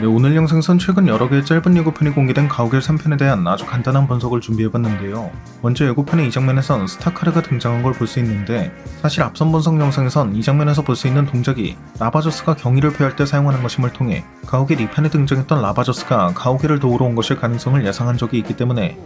네, 오늘 영상선 최근 여러 개의 짧은 예고편이 공개된 가오갤 3편에 대한 아주 간단한 분석을 준비해봤는데요. 먼저 예고편의 이 장면에선 스타카르가 등장한 걸 볼 수 있는데 사실 앞선 분석 영상에선 이 장면에서 볼 수 있는 동작이 라바저스가 경의를 표할 때 사용하는 것임을 통해 가오갤 2편에 등장했던 라바저스가 가오갤을 도우러 온 것일 가능성을 예상한 적이 있기 때문에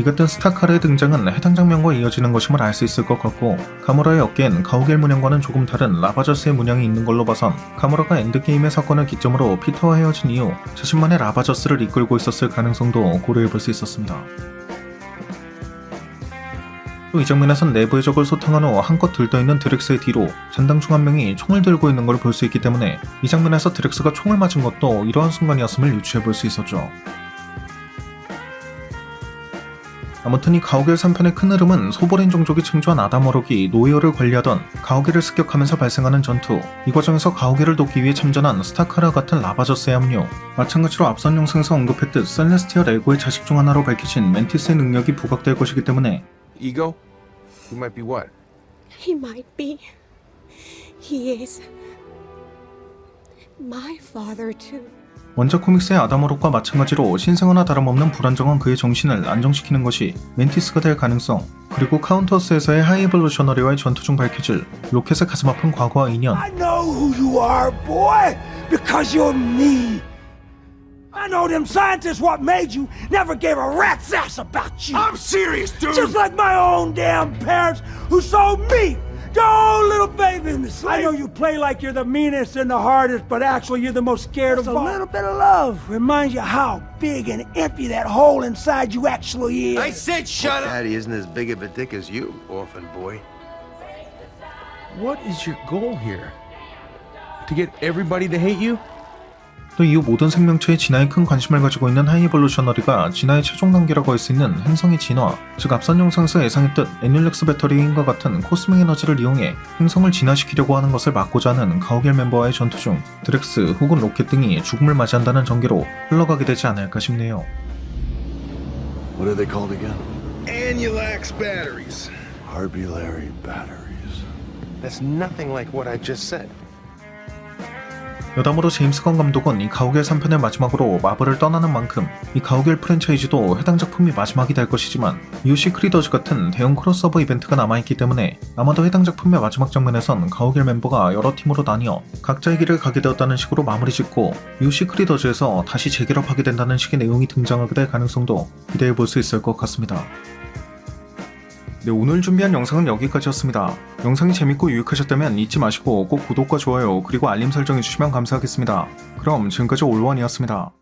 이 같은 스타카르의 등장은 해당 장면과 이어지는 것임을 알 수 있을 것 같고 가무라의 어깨엔 가오갤 문양과는 조금 다른 라바저스의 문양이 있는 걸로 봐선 가무라가 엔드게임의 사건을 기점으로 피터와 헤어진 이후 자신만의 라바저스를 이끌고 있었을 가능성도 고려해볼 수 있었습니다. 또 이 장면에선 내부의 적을 소탕한 후 한껏 들떠있는 드렉스의 뒤로 잔당 중 한 명이 총을 들고 있는 걸 볼 수 있기 때문에 이 장면에서 드렉스가 총을 맞은 것도 이러한 순간이었음을 유추해볼 수 있었죠. 아무튼 이 가오갤 3편의 큰 흐름은 소보린 종족이 창조한 아담어록이 노예어를 관리하던 가오갤을 습격하면서 발생하는 전투, 이 과정에서 가오갤을 돕기 위해 참전한 스타카라 같은 라바저스의 합류, 마찬가지로 앞선 영상에서 언급했듯 셀레스티얼 에고의 자식 중 하나로 밝혀진 멘티스의 능력이 부각될 것이기 때문에 Ego? He might be what? He might be. He is. My father, too. 원작 코믹스의 아담어록과 마찬가지로 신생아나 다름없는 불안정한 그의 정신을 안정시키는 것이 멘티스가 될 가능성, 그리고 카운터스에서의 하이에볼루셔너리와의 전투 중 밝혀질 로켓의 가슴 아픈 과거와 인연, I know who you are, boy, because you're me. I know them scientists what made you never gave a rat's ass about you. I'm serious, dude! Just like my own damn parents who sold me, your own little baby in the slave. I know you play like you're the meanest and the hardest, but actually you're the most scared of all. A little bit of love reminds you how big and empty that hole inside you actually is. I said shut up! Daddy isn't as big of a dick as you, orphan boy. What is your goal here? To get everybody to hate you? 또 이후 모든 생명체의 진화에 큰 관심을 가지고 있는 하이에볼루셔너리가 진화의 최종 단계라고 할 수 있는 행성의 진화, 즉 앞선 영상에서 예상했듯 애듈렉스 배터리인과 같은 코스믹 에너지를 이용해 행성을 진화시키려고 하는 것을 막고자 하는 가오갤 멤버와의 전투 중 드렉스 혹은 로켓 등이 죽음을 맞이한다는 전개로 흘러가게 되지 않을까 싶네요. What are they called again? Annulax batteries. Harbulary batteries. That's nothing like what I just said. 여담으로 제임스 건 감독은 이 가오갤 3편을 마지막으로 마블을 떠나는 만큼 이 가오갤 프랜차이즈도 해당 작품이 마지막이 될 것이지만 UC 크리더즈 같은 대형 크로스오버 이벤트가 남아있기 때문에 아마도 해당 작품의 마지막 장면에선 가오갤 멤버가 여러 팀으로 나뉘어 각자의 길을 가게 되었다는 식으로 마무리 짓고 UC 크리더즈에서 다시 재결합하게 된다는 식의 내용이 등장하게 될 가능성도 기대해 볼 수 있을 것 같습니다. 네, 오늘 준비한 영상은 여기까지였습니다. 영상이 재밌고 유익하셨다면 잊지 마시고 꼭 구독과 좋아요 그리고 알림 설정해 주시면 감사하겠습니다. 그럼 지금까지 올원이었습니다.